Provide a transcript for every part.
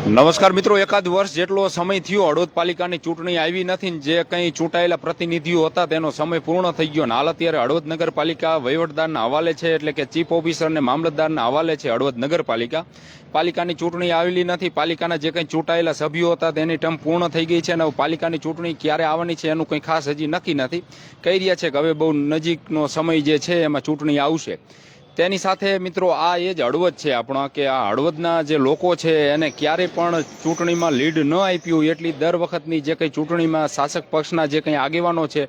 નમસ્કાર મિત્રો, એકાદ વર્ષ જેટલો સમય થયો, હળવદ પાલિકાની ચૂંટણી આવી નથી જે કંઈ ચૂંટાયેલા પ્રતિનિધિઓ હતા તેનો સમય પૂર્ણ થઈ ગયો હાલ અત્યારે હળવદ નગરપાલિકા વહીવટદારના હવાલે છે, એટલે કે ચીફ ઓફિસર અને મામલતદારના હવાલે છે હળવદ નગરપાલિકા. પાલિકાની ચૂંટણી આવેલી નથી, પાલિકાના જે કંઈ ચૂંટાયેલા સભ્યો હતા તેની ટર્મ પૂર્ણ થઈ ગઈ છે અને પાલિકાની ચૂંટણી ક્યારે આવવાની છે એનું કંઈ ખાસ હજી નક્કી નથી. કહી રહ્યા છે કે હવે બહુ નજીકનો સમય જે છે એમાં ચૂંટણી આવશે. તેની સાથે મિત્રો આ એ જ હળવદ છે આપણા કે આ હળવદના જે લોકો છે એને ક્યારે પણ ચૂંટણીમાં લીડ ન આપ્યું એટલી દર વખતની જે કંઈ ચૂંટણીમાં શાસક પક્ષના જે કંઈ આગેવાનો છે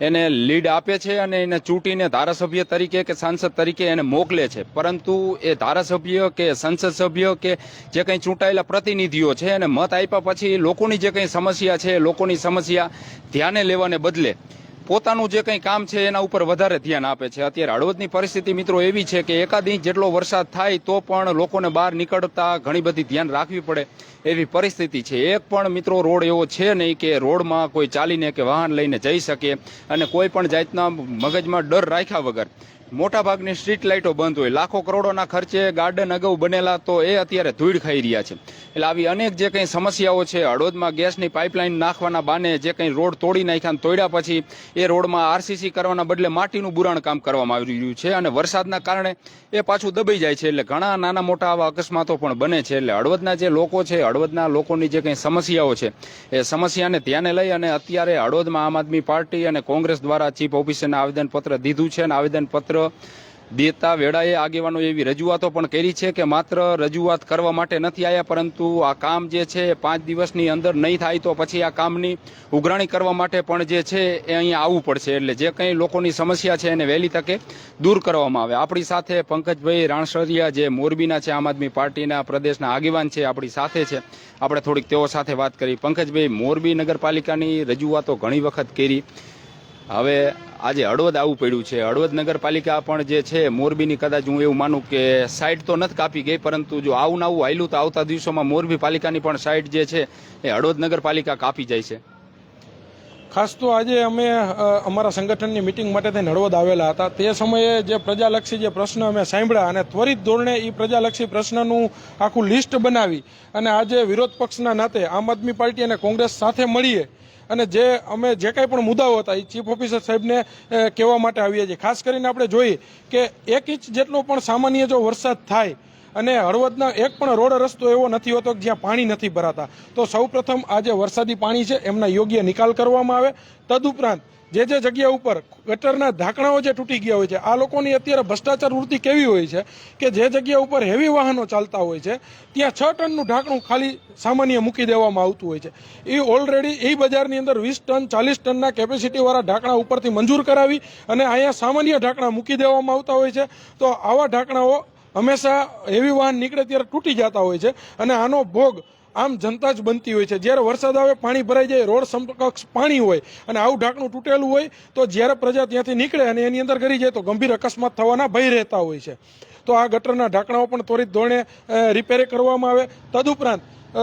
એને લીડ આપે છે અને એને ચૂંટીને ધારાસભ્ય તરીકે કે સાંસદ તરીકે એને મોકલે છે. પરંતુ એ ધારાસભ્ય કે સંસદ સભ્ય કે જે કંઈ ચૂંટાયેલા પ્રતિનિધિઓ છે એને મત આપ્યા પછી લોકોની જે કંઈ સમસ્યા છે લોકોની સમસ્યા ધ્યાને લેવાને બદલે પોતાનું જે કંઈ કામ છે એના ઉપર વધારે ધ્યાન આપે છે. અત્યારે હળવદની પરિસ્થિતિ મિત્રો એવી છે કે એકાદ ઇંચ જેટલો વરસાદ થાય તો પણ લોકોને બહાર નીકળતા ઘણી બધી ધ્યાન રાખવી પડે એવી પરિસ્થિતિ છે. એક પણ મિત્રો રોડ એવો છે નહીં કે રોડમાં કોઈ ચાલીને કે વાહન લઈને જઈ શકે અને કોઈ પણ જાતના મગજમાં ડર રાખ્યા વગર મોટાભાગની સ્ટ્રીટ લાઇટો બંધ હોય. લાખો કરોડોના ખર્ચે ગાર્ડન અગાઉ બનેલા તો એ અત્યારે ધૂળ ખાઈ રહ્યા છે. એટલે આવી અનેક જે કંઈ સમસ્યાઓ છે, હળવદમાં ગેસની પાઇપલાઇન નાખવાના બાને જે કંઈ રોડ તોડી નાખ્યા તોડ્યા પછી એ રોડમાં આરસીસી કરવાના બદલે માટીનું બુરાણ કામ કરવામાં આવી રહ્યું છે અને વરસાદના કારણે એ પાછું દબાઈ જાય છે. એટલે ઘણા નાના મોટા આવા અકસ્માતો પણ બને છે. એટલે હળવદના જે લોકો છે, હળવદના લોકોની જે કંઈ સમસ્યાઓ છે, એ સમસ્યાને ધ્યાને લઈ અને અત્યારે હળવદમાં આમ આદમી પાર્ટી અને કોંગ્રેસ દ્વારા ચીફ ઓફિસરને આવેદનપત્ર દીધું છે અને આવેદનપત્ર દેતા વેળાએ આગેવાનો એવી રજૂઆતો પણ કરી છે કે માત્ર રજૂઆત કરવા માટે નથી આવ્યા પરંતુ આ કામ જે છે પાંચ દિવસની અંદર નહીં થાય તો પછી આ કામની ઉઘરાણી કરવા માટે પણ જે છે એ અહીંયા આવવું પડશે. એટલે જે કંઈ લોકોની સમસ્યા છે એને વહેલી તકે દૂર કરવામાં આવે. આપણી સાથે પંકજભાઈ રાણસરિયા જે મોરબીના છે, આમ આદમી પાર્ટીના પ્રદેશના આગેવાન છે, આપણી સાથે છે. આપણે થોડીક તેઓ સાથે વાત કરી. પંકજભાઈ, મોરબી નગરપાલિકાની રજૂઆતો ઘણી વખત કરી. હવે આજે હળવદ આવવું પડ્યું છે. હળવદ નગરપાલિકા પણ જે છે, મોરબીની કદાચ હું એવું માનું કે સાઈડ તો નથી કાપી ગઈ, પરંતુ જો આવું નવું આવેલું તો આવતા દિવસોમાં મોરબી પાલિકાની પણ સાઈડ જે છે, એ હળવદ નગરપાલિકા કાપી જાય છે. ખાસ તો આજે અમે અમારા સંગઠનની મિટિંગ માટે થઈને હળવદ આવેલા હતા. તે સમયે જે પ્રજાલક્ષી જે પ્રશ્ન અમે સાંભળ્યા અને ત્વરિત ધોરણે એ પ્રજાલક્ષી પ્રશ્નનું આખું લિસ્ટ બનાવી અને આજે વિરોધ પક્ષના નાતે આમ આદમી પાર્ટી અને કોંગ્રેસ સાથે મળીએ અને જે અમે જે કાંઈ પણ મુદ્દાઓ હતા, એ ચીફ ઓફિસર સાહેબને કહેવા માટે આવીએ છીએ. ખાસ કરીને આપણે જોઈએ કે એક ઇંચ જેટલો પણ સામાન્ય જો વરસાદ થાય અને હળવદના એક પણ રોડ રસ્તો એવો નથી હોતો જ્યાં પાણી નથી ભરાતા. તો સૌપ્રથમ આ જે વરસાદી પાણી છે, એમના યોગ્ય નિકાલ કરવામાં આવે. તદુપરાંત જે જે જગ્યા ઉપર ગટરના ઢાંકણાઓ જે તૂટી ગયા હોય છે, આ લોકોની અત્યારે ભ્રષ્ટાચાર વૃત્તિ કેવી હોય છે કે જે જગ્યા ઉપર હેવી વાહનો ચાલતા હોય છે, ત્યાં છ ટનનું ઢાંકણું ખાલી સામાન્ય મૂકી દેવામાં આવતું હોય છે. એ ઓલરેડી એ બજારની અંદર વીસ ટન, ચાલીસ ટનના કેપેસિટીવાળા ઢાંકણા ઉપરથી મંજૂર કરાવી અને અહીંયા સામાન્ય ઢાંકણા મૂકી દેવામાં આવતા હોય છે. તો આવા ઢાંકણાઓ હંમેશા હેવી વાહન નીકળે ત્યારે તૂટી જતા હોય છે અને આનો ભોગ આમ જનતા જ બનતી હોય છે. જ્યારે વરસાદ આવે, પાણી ભરાઈ જાય, રોડ સમકક્ષ પાણી હોય અને આવું ઢાંકણું તૂટેલું હોય, તો જ્યારે પ્રજા ત્યાંથી નીકળે અને એની અંદર કરી જાય, તો ગંભીર અકસ્માત થવાના ભય રહેતા હોય છે. તો આ ગટરના ઢાંકણાઓ પણ ત્વરિત ધોરણે રિપેર કરવામાં આવે. તદુપરાંત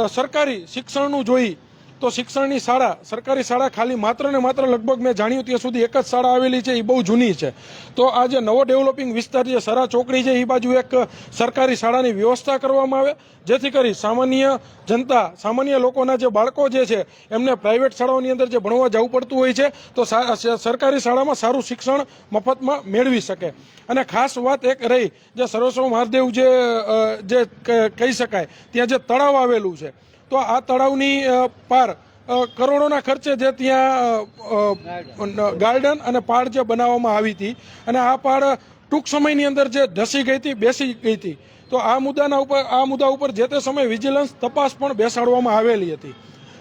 સરકારી શિક્ષણનું જોઈ તો શિક્ષણની શાળા, સરકારી શાળા ખાલી માત્ર ને માત્ર લગભગ મેં જાણ્યું ત્યાં સુધી એક જ શાળા આવેલી છે, એ બહુ જૂની છે. તો આ જે નવો ડેવલપિંગ વિસ્તાર છે, સરા ચોકડી છે, એ બાજુ એક સરકારી શાળાની વ્યવસ્થા કરવામાં આવે. જેથી કરી સામાન્ય જનતા, સામાન્ય લોકોના જે બાળકો જે છે, એમને પ્રાઇવેટ શાળાઓની અંદર જે ભણવા જવું પડતું હોય છે, તો સરકારી શાળામાં સારું શિક્ષણ મફતમાં મેળવી શકે. અને ખાસ વાત એક રહી, જે સરસ્વ મહાદેવ જે જે કહી શકાય, ત્યાં જે તળાવ આવેલું છે. તો આ તળાવની પાર કરોડોના ખર્ચે જે ત્યાં ગાર્ડન અને પાળ જે બનાવવામાં આવી હતી, અને આ પાળ ટૂંક સમયની અંદર જે ધસી ગઈ હતી, બેસી ગઈ હતી. તો આ મુદ્દાના ઉપર, આ મુદ્દા ઉપર જે તે સમયે વિજિલન્સ તપાસ પણ બેસાડવામાં આવેલી હતી.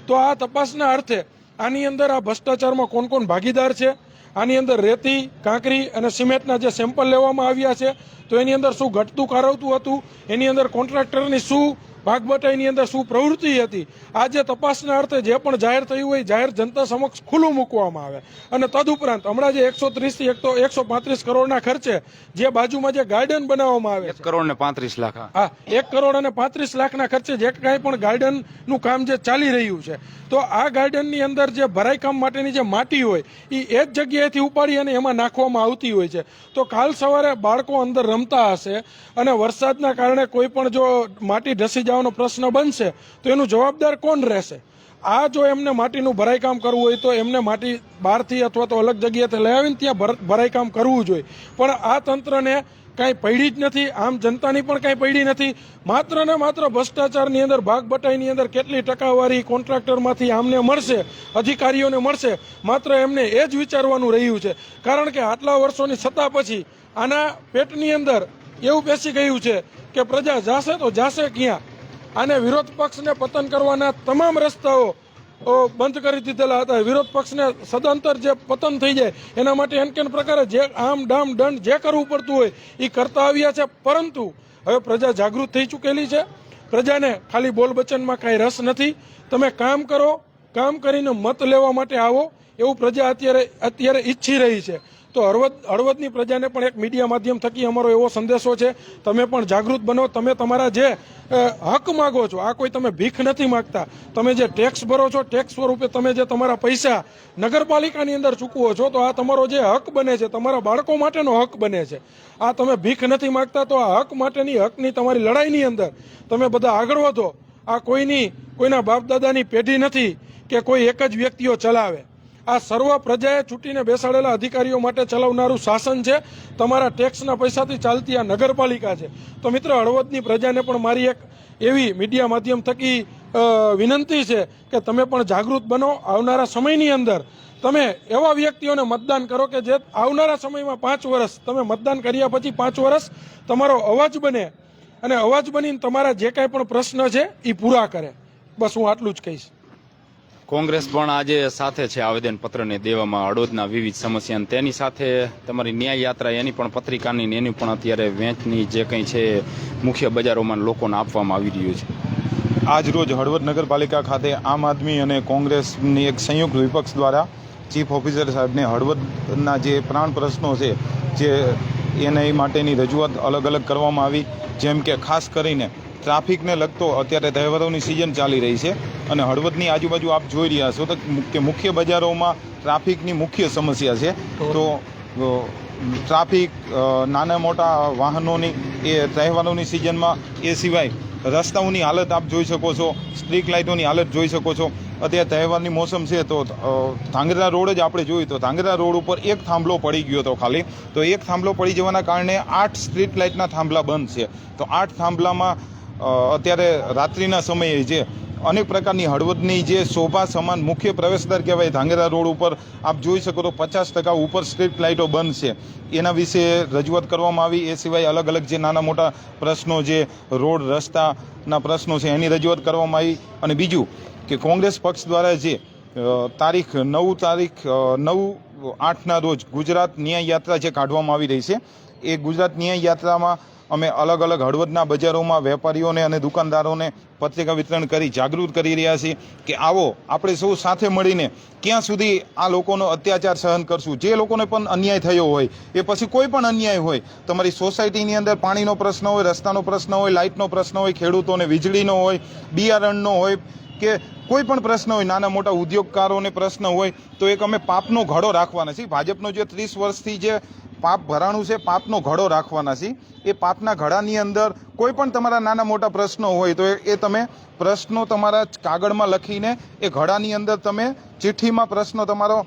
તો આ તપાસના અર્થે આની અંદર આ ભ્રષ્ટાચારમાં કોણ કોણ ભાગીદાર છે, આની અંદર રેતી, કાંકરી અને સિમેન્ટના જે સેમ્પલ લેવામાં આવ્યા છે, તો એની અંદર શું ઘટતું, કારવતું હતું, એની અંદર કોન્ટ્રાક્ટરની શું ભાગબટાઈની અંદર શું પ્રવૃત્તિ હતી આજે તપાસના અર્થે જે પણ જાહેર થયું હોય જાહેર જનતા સમક્ષ ખુલ્લું મૂકવામાં આવે અને તદુપરાંત હમણાં જે એકસો ત્રીસથી એક તો એકસો પાંત્રીસ કરોડના ખર્ચે જે બાજુમાં જે ગાર્ડન બનાવવામાં આવે એક કરોડ ને પાંત્રીસ લાખ હા. એક કરોડ અને પાંત્રીસ લાખના ખર્ચે જે કાંઈ પણ ગાર્ડનનું કામ જે ચાલી રહ્યું છે તો આ ગાર્ડનની અંદર જે ભરાઈ કામ માટેની જે માટી હોય એ એક જગ્યાએથી ઉપાડી અને એમાં નાખવામાં આવતી હોય છે તો કાલ સવારે બાળકો અંદર રમતા હશે અને વરસાદના કારણે કોઈ પણ જો માટી ઢસી જવાનો પ્રશ્ન બનશે, તો એનું જવાબદાર કોણ રહેશે? આ જો એમને માટીનું ભરાઈકામ કરવું હોય તો એમને માટી બહારથી અથવા તો અલગ જગ્યાએથી લઈ આવીને ત્યાં ભર- ભરાઈકામ કરવું જોઈએ. પણ આ તંત્રને કાંઈ પડી જ નથી, આમ જનતાની પણ કાંઈ પડી નથી. માત્ર ને માત્ર ભ્રષ્ટાચારની અંદર, ભાગ બટાઈની અંદર કેટલી ટકાવારી કોન્ટ્રાક્ટરમાંથી આમને મળશે, અધિકારીઓને મળશે, માત્ર એમને એ જ વિચારવાનું રહ્યું છે. કારણ કે આટલા વર્ષોની સત્તા પછી આના પેટની અંદર એવું બેસી ગયું છે કે પ્રજા જાશે તો જાશે ક્યાં? આને વિરોધ પક્ષને પતન કરવાના તમામ રસ્તાઓ બંધ કરી દીધેલા હતા. વિરોધ પક્ષને સદંતર જે પતન થઈ જાય, એના માટે એન કેન પ્રકારે જે આમ ડામ દંડ જે કરવું પડતું હોય એ કરતા આવ્યા છે. પરંતુ, હવે પ્રજા જાગૃત થઈ ચૂકેલી છે. પ્રજાને ખાલી બોલ બચનમાં કાંઈ રસ નથી. તમે કામ કરો, કામ કરીને મત લેવા માટે આવો. એવું પ્રજા અત્યારે અત્યારે ઈચ્છી રહી છે. તો હળવદ હળવદની પ્રજાને પણ એક મીડિયા માધ્યમ થકી અમારો એવો સંદેશો છે, તમે પણ જાગૃત બનો, તમે તમારા જે હક માગો છો, આ કોઈ તમે ભીખ નથી માગતા, તમે જે ટેક્સ ભરો છો ટેક્સ સ્વરૂપે તમે જે તમારા પૈસા નગરપાલિકાની અંદર ચૂકવો છો, તો આ તમારો જે હક બને છે, તમારા બાળકો માટેનો હક બને છે. આ તમે ભીખ નથી માગતા, તો આ હક માટેની હકની તમારી લડાઈની અંદર તમે બધા આગળ વધો. આ કોઈની, કોઈના બાપ દાદાની પેઢી નથી કે કોઈ એક જ વ્યક્તિઓ ચલાવે. આ સર્વ પ્રજાએ ચૂંટીને બેસાડેલા અધિકારીઓ માટે ચલાવનારું શાસન છે. તમારા ટેક્સના પૈસાથી ચાલતી આ નગરપાલિકા છે. તો મિત્ર, હળવદની પ્રજાને પણ મારી એક એવી મીડિયા માધ્યમ થકી વિનંતી છે કે તમે પણ જાગૃત બનો આવનારા સમયની અંદર. તમે એવા વ્યક્તિઓને મતદાન કરો કે જે આવનારા સમયમાં પાંચ વર્ષ, તમે મતદાન કર્યા પછી પાંચ વર્ષ તમારો અવાજ બને અને અવાજ બનીને તમારા જે કાંઈ પણ પ્રશ્ન છે એ પૂરા કરે. બસ હું આટલું જ કહીશ. કોંગ્રેસ પણ આજે સાથે છે. આવેદન પત્રને દેવામાં હળવદના વિવિધ સમસ્યા તેની સાથે તમારી ન્યાય યાત્રા, એની પણ પત્રિકાની એની પણ અત્યારે વેચની જે કંઈ છે, મુખ્ય બજારોમાં લોકોને આપવામાં આવી રહ્યું છે. આજ રોજ હળવદ નગરપાલિકા ખાતે આમ આદમી અને કોંગ્રેસની એક સંયુક્ત વિપક્ષ દ્વારા ચીફ ઓફિસર સાહેબને હળવદના જે પ્રાણ પ્રશ્નો છે, જે એના માટેની રજૂઆત અલગ અલગ કરવામાં આવી. જેમ કે ખાસ કરીને ટ્રાફિકને લગતો અત્યારે તહેવારોની સિઝન ચાલી રહી છે અને હળવદની આજુબાજુ આપ જોઈ રહ્યા છો તો કે મુખ્ય બજારોમાં ટ્રાફિકની મુખ્ય સમસ્યા છે. તો ટ્રાફિક નાના મોટા વાહનોની, એ તહેવારોની સિઝનમાં એ સિવાય રસ્તાઓની હાલત આપ જોઈ શકો છો સ્ટ્રીટ લાઇટોની હાલત જોઈ શકો છો. અત્યારે તહેવારની મોસમ છે તો ધાંગધ્રા રોડ જ આપણે જોયું તો ધાંગધ્રા રોડ ઉપર એક થાંભલો પડી ગયો હતો ખાલી. તો એક થાંભલો પડી જવાના કારણે આઠ સ્ટ્રીટ લાઇટના થાંભલા બંધ છે. તો આઠ થાંભલામાં અત્યારે રાત્રિના સમયે જે અનેક પ્રકારની હળવદની જે શોભા સમાન મુખ્ય પ્રવેશદ્વાર કહેવાય, ધાંગેરા રોડ ઉપર, આપ જોઈ શકો તો પચાસ ટકા ઉપર સ્ટ્રીટ લાઇટો બંધ છે. એના વિશે રજૂઆત કરવામાં આવી, એ સિવાય અલગ અલગ જે નાના મોટા પ્રશ્નો જે રોડ રસ્તાના પ્રશ્નો છે એની રજૂઆત કરવામાં આવી. અને બીજું કે કોંગ્રેસ પક્ષ દ્વારા જે તારીખ નવ તારીખ નવ આઠના રોજ ગુજરાત ન્યાય યાત્રા જે કાઢવામાં આવી રહી છે, એ ગુજરાત ન્યાય યાત્રામાં અમે અલગ અલગ હળવદના બજારોમાં વેપારીઓને અને દુકાનદારોને પત્રિકા વિતરણ કરી જાગૃત કરી રહ્યા છીએ કે આવો, આપણે સૌ સાથે મળીને ક્યાં સુધી આ લોકોનો અત્યાચાર સહન કરશું? જે લોકોને પણ અન્યાય થયો હોય, એ પછી કોઈ પણ અન્યાય હોય, તમારી સોસાયટીની અંદર પાણીનો પ્રશ્ન હોય, રસ્તાનો પ્રશ્ન હોય, લાઇટનો પ્રશ્ન હોય, ખેડૂતોને વીજળીનો હોય, બિયારણનો હોય કે કોઈ પણ પ્રશ્ન હોય, નાના મોટા ઉદ્યોગકારોને પ્રશ્ન હોય, તો એક અમે પાપનો ઘડો રાખવાના છીએ. ભાજપનો જે ત્રીસ વર્ષથી જે પાપ ભરાણું છે, પાપનો ઘડો રાખવાના છીએ એ પાપના ઘડાની અંદર કોઈ પણ તમારા નાના મોટા પ્રશ્નો હોય તો એ તમે પ્રશ્નો તમારા કાગળમાં લખીને એ ઘડાની અંદર તમે ચિઠ્ઠીમાં પ્રશ્નો તમારો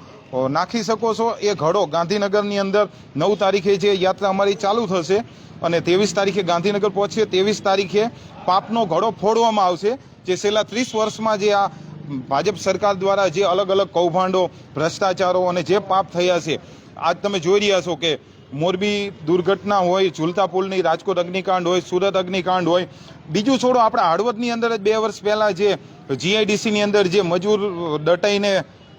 નાખી શકો છો. એ ઘડો ગાંધીનગરની અંદર નવ તારીખે જે યાત્રા અમારી ચાલુ થશે અને ત્રેવીસ તારીખે ગાંધીનગર પહોંચીએ, ત્રેવીસ તારીખે પાપનો ઘડો ફોડવામાં આવશે, જે છેલ્લા ત્રીસ વર્ષમાં જે આ ભાજપ સરકાર દ્વારા જે અલગ અલગ કૌભાંડો, ભ્રષ્ટાચારો અને જે પાપ થયા છે આજ તમે જોઈ રહ્યા છો કે મોરબી દુર્ઘટના હોય, ઝુલતા પુલની, રાજકોટ અગ્નિકાંડ હોય, સુરત અગ્નિકાંડ હોય. બીજું છોડો, આપણા હળવદની અંદર જ બે વર્ષ પહેલાં જે જીઆઈડીસીની અંદર જે મજૂર દટાઈને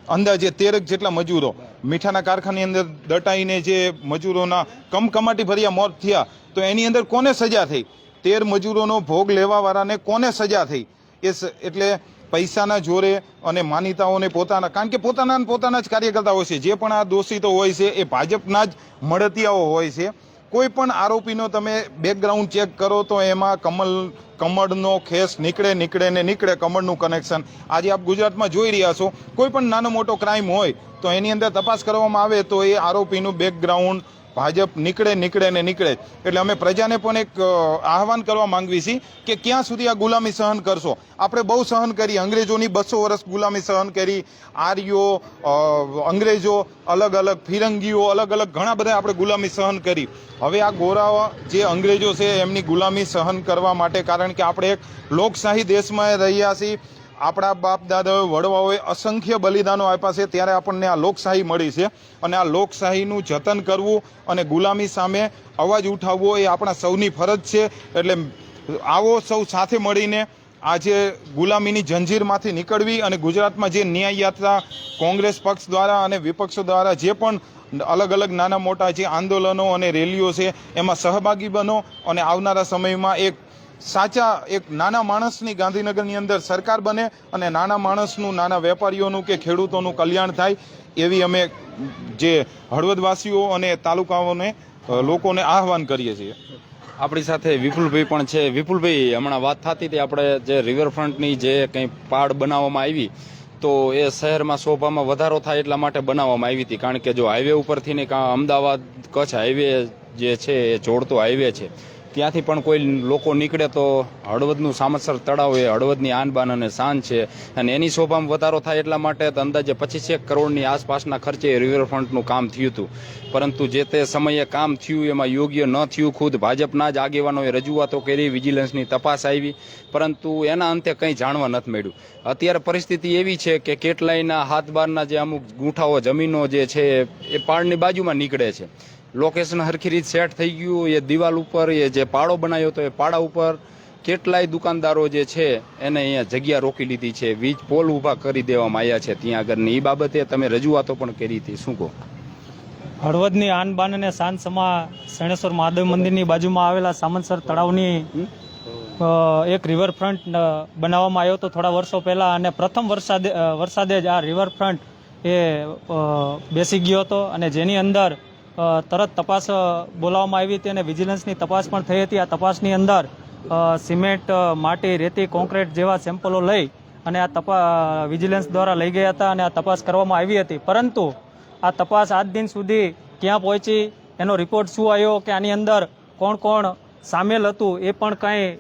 અંદાજે તેરક જેટલા મજૂરો, મીઠાના કારખાની અંદર દટાઈને જે મજૂરોના કમકમાટી ભર્યા મોત થયા, તો એની અંદર કોને સજા થઈ? તેર મજૂરોનો ભોગ લેવાવાળાને કોને સજા થઈ? એ એટલે પૈસાના જોરે અને માનીતાઓને પોતાના, કારણ કે પોતાના પોતાના જ કાર્યકર્તા હોય છે. જે પણ આ દોષિતો હોય છે, એ ભાજપના જ મળતિયાઓ હોય છે. કોઈ પણ આરોપીનો તમે બેકગ્રાઉન્ડ ચેક કરો તો એમાં કમલ, કમળનો ખેસ નીકળે નીકળે ને નીકળે કમળનું કનેક્શન આજે આપ ગુજરાતમાં જોઈ રહ્યા છો, કોઈ પણ નાનો મોટો ક્રાઇમ હોય તો એની અંદર તપાસ કરવામાં આવે તો એ આરોપીનું બેકગ્રાઉન્ડ ભાજપ નીકળે નીકળે ને નીકળે. એટલે અમે પ્રજાને પણ એક આહવાન કરવા માંગવી છીએ કે ક્યાં સુધી આ ગુલામી સહન કરશો. આપણે બહુ સહન કરી, અંગ્રેજોની બસો વર્ષ ગુલામી સહન કરી, આર્યો અંગ્રેજો, અલગ અલગ ફિરંગીઓ, અલગ અલગ ઘણા બધા આપણે ગુલામી સહન કરી. હવે આ ગોરાઓ જે અંગ્રેજો છે, એમની ગુલામી સહન કરવા માટે કારણ કે આપણે એક લોકશાહી દેશમાં રહ્યા છીએ. આપણા બાપ દાદાઓએ, વડવાઓએ અસંખ્ય બલિદાનો આપ્યા છે. ત્યારે આપણને આ લોકશાહી મળી છે અને આ લોકશાહીનું જતન કરવું અને ગુલામી સામે અવાજ ઉઠાવવો એ આપણા સૌની ફરજ છે. એટલે આવો સૌ સાથે મળીને આજે ગુલામીની જંજીરમાંથી નીકળવી અને ગુજરાતમાં જે ન્યાય યાત્રા કોંગ્રેસ પક્ષ દ્વારા અને વિપક્ષો દ્વારા જે પણ અલગ અલગ નાના મોટા જે આંદોલનો અને રેલીઓ છે, એમાં સહભાગી બનો અને આવનારા સમયમાં એક સાચા એક નાના માણસની ગાંધીનગરની અંદર સરકાર બને અને નાના માણસનું, નાના વેપારીઓનું કે ખેડૂતોનું કલ્યાણ થાય, એવી અમે જે હળવદવાસીઓ અને તાલુકાઓને લોકોને આહવાન કરીએ છીએ. આપણી સાથે વિપુલભાઈ પણ છે. વિપુલભાઈ, હમણાં વાત થતી હતી આપણે જે રિવરફ્રન્ટની જે કંઈ પાડ બનાવવામાં આવી, તો એ શહેરમાં શોભામાં વધારો થાય એટલા માટે બનાવવામાં આવી હતી. કારણ કે જો હાઈવે ઉપરથી ને અમદાવાદ કચ્છ હાઈવે જે છે એ જોડતો હાઈવે છે. ત્યાંથી પણ કોઈ લોકો નીકળે તો હળવદનું સામસર તળાવ એ હળવદની આનબાન અને શાન છે. અને એની શોભામાં વધારો થાય એટલા માટે અંદાજે પચીસેક કરોડની આસપાસના ખર્ચે રિવરફ્રન્ટનું કામ થયું હતું. પરંતુ જે તે સમયે કામ થયું એમાં યોગ્ય ન થયું. ખુદ ભાજપના જ આગેવાનોએ રજૂઆતો કરી, વિજિલન્સની તપાસ આવી. પરંતુ એના અંતે કંઈ જાણવા નથી મળ્યું. અત્યારે પરિસ્થિતિ એવી છે કે કેટલાયના હાથ બારના જે અમુક ગૂંઠાઓ, જમીનો જે છે એ પાળની બાજુમાં નીકળે છે. લોકેશન હરખી રીત સેટ થઈ ગયું એ દિવાલ ઉપર એ જે પાડો બનાવ્યો હતો એ પાડા ઉપર કેટલાય દુકાનદારો જે છે એને અહીંયા જગ્યા રોકી લીધી છે. વીજ પોલ ઊભા કરી દેવામાં આવ્યા છે. ત્યાં આગળની એ બાબતે તમે રજૂઆતો પણ કરી હતી. શું કહો? હળવદની આનબાન અને સાંજસમાં સમા શણેશ્વર મહાદેવ મંદિરની બાજુમાં આવેલા સામંતસર તળાવની એક રિવરફ્રન્ટ બનાવવામાં આવ્યો હતો થોડા વર્ષો પહેલાં અને પ્રથમ વરસાદે વરસાદે જ આ રિવરફ્રન્ટ એ બેસી ગયો હતો અને જેની અંદર તરત તપાસ બોલાવવામાં આવી હતી અને વિજિલન્સની તપાસ પણ થઈ હતી. આ તપાસની અંદર સિમેન્ટ માટી, રેતી કોન્ક્રીટ જેવા સેમ્પલો લઈ અને આ તપા વિજિલન્સ દ્વારા લઈ ગયા હતા અને આ તપાસ કરવામાં આવી હતી. પરંતુ આ તપાસ આજ દિન સુધી ક્યાં પહોંચી, એનો રિપોર્ટ શું આવ્યો, કે આની અંદર કોણ કોણ સામેલ હતું, એ પણ કાંઈ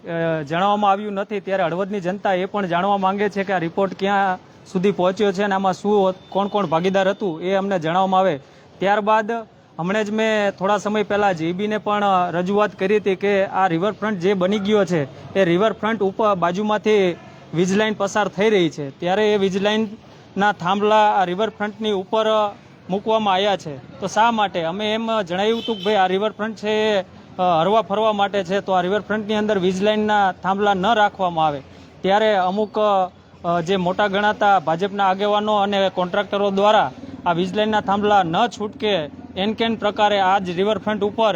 જણાવવામાં આવ્યું નથી. ત્યારે હળવદની જનતા એ પણ જાણવા માંગે છે કે આ રિપોર્ટ ક્યાં સુધી પહોંચ્યો છે અને આમાં શું, કોણ કોણ ભાગીદાર હતું, એ અમને જણાવવામાં આવે. ત્યારબાદ હમણાં જ મેં થોડા સમય પહેલાં જીબીને પણ રજૂઆત કરી હતી કે આ રિવરફ્રન્ટ જે બની ગયો છે, એ રિવરફ્રન્ટ ઉપર બાજુમાંથી વીજ લાઇન પસાર થઈ રહી છે. ત્યારે એ વીજ લાઇનના થાંભલા આ રિવરફ્રન્ટની ઉપર મૂકવામાં આવ્યા છે. તો શા માટે? અમે એમ જણાવ્યું હતું કે ભાઈ, આ રિવરફ્રન્ટ છે એ હરવા ફરવા માટે છે, તો આ રિવરફ્રન્ટની અંદર વીજ લાઇનના થાંભલા ન રાખવામાં આવે. ત્યારે અમુક જે મોટા ગણાતા ભાજપના આગેવાનો અને કોન્ટ્રાક્ટરો દ્વારા આ વીજ લાઇનના થાંભલા ન છૂટકે એન કેન પ્રકારે આ જ રિવરફ્રન્ટ ઉપર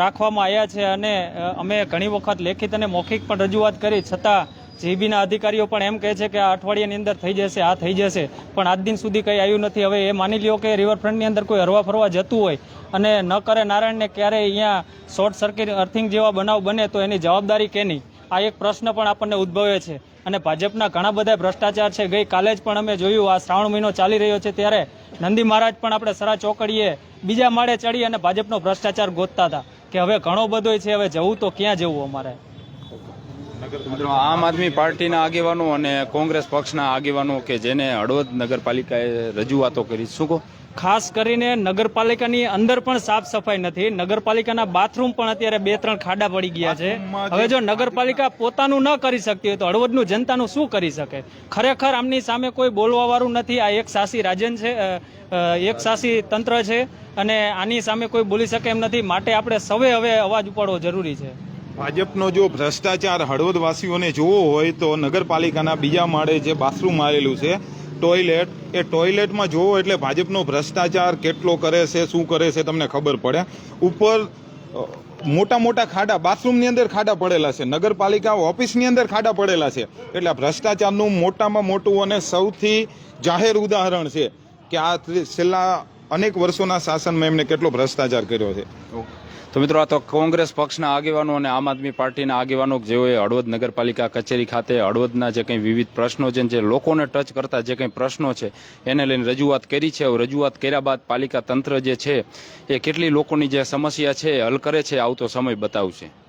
રાખવામાં આવ્યા છે અને અમે ઘણી વખત લેખિત અને મૌખિક પણ રજૂઆત કરી, છતાં જીબીના અધિકારીઓ પણ એમ કહે છે કે આ અઠવાડિયાની અંદર થઈ જશે, આ થઈ જશે, પણ આજ દિન સુધી કંઈ આવ્યું નથી. હવે એ માની લ્યો કે રિવરફ્રન્ટની અંદર કોઈ હરવા ફરવા જતું હોય અને ન કરે નારાયણને ક્યારે અહીંયા શોર્ટ સર્કિટ અર્થિંગ જેવા બનાવ બને તો એની જવાબદારી કેની? આ એક પ્રશ્ન પણ આપણને ઉદ્ભવે છે. અને ભાજપના ઘણા બધા ભ્રષ્ટાચાર છે. ગઈ કાલે જ પણ અમે જોયું, આ શ્રાવણ મહિનો ચાલી રહ્યો છે ત્યારે નંદી મહારાજ પણ આપણે સરા ચોકડીએ બીજા માળે ચડી અને ભાજપનો ભ્રષ્ટાચાર ગોતતા હતા કે હવે ઘણો બધો છે, હવે જવું તો ક્યાં જવું અમારે? મિત્રો, આમ આદમી પાર્ટીના આગેવાનો અને કોંગ્રેસ પક્ષના આગેવાનો કે જેને હળવદ નગરપાલિકાએ રજૂઆતો કરી, શું કહો? ખાસ કરીને નગરપાલિકાની અંદર પણ સાફ સફાઈ નથી. નગરપાલિકાના બાથરૂમ પણ અત્યારે બે ત્રણ ખાડા પડી ગયા છે. હવે જો નગરપાલિકા પોતાનું ન કરી શકતી હોય તો હળવદનું જનતાનું શું કરી શકે? ખરેખર આમની સામે કોઈ બોલવા વાળું નથી. આ એક સાસી રાજન છે એક સાસી તંત્ર છે અને આની સામે કોઈ બોલી શકે એમ નથી. માટે આપણે સૌએ હવે અવાજ ઉપાડવો જરૂરી છે. ભાજપનો જો ભ્રષ્ટાચાર હળવદવાસીઓને જોવો હોય તો નગરપાલિકાના બીજા માળે જે બાથરૂમ આવેલું છે ટોયલેટ, એ ટોયલેટમાં જોવો એટલે ભાજપનો ભ્રષ્ટાચાર કેટલો કરે છે, શું કરે છે, તમને ખબર પડે. ઉપર મોટા મોટા ખાડા, બાથરૂમની અંદર ખાડા પડેલા છે નગરપાલિકા ઓફિસની અંદર ખાડા પડેલા છે. એટલે આ ભ્રષ્ટાચારનું મોટામાં મોટું અને સૌથી જાહેર ઉદાહરણ છે કે આ છેલ્લા અનેક વર્ષોના શાસનમાં એમને કેટલો ભ્રષ્ટાચાર કર્યો છે. તો મિત્રો આ તો કોંગ્રેસ પક્ષના આગેવાનો અને આમ આદમી પાર્ટીના આગેવાનો જેઓએ હળવદ નગરપાલિકા કચેરી ખાતે હળવદના જે કંઈ વિવિધ પ્રશ્નો છે જે લોકોને ટચ કરતા જે કંઈ પ્રશ્નો છે, એને લઈને રજૂઆત કરી છે. રજૂઆત કર્યા બાદ પાલિકા તંત્ર જે છે, એ કેટલી લોકોની જે સમસ્યા છે, હલ કરે છે આવતો સમય બતાવશે.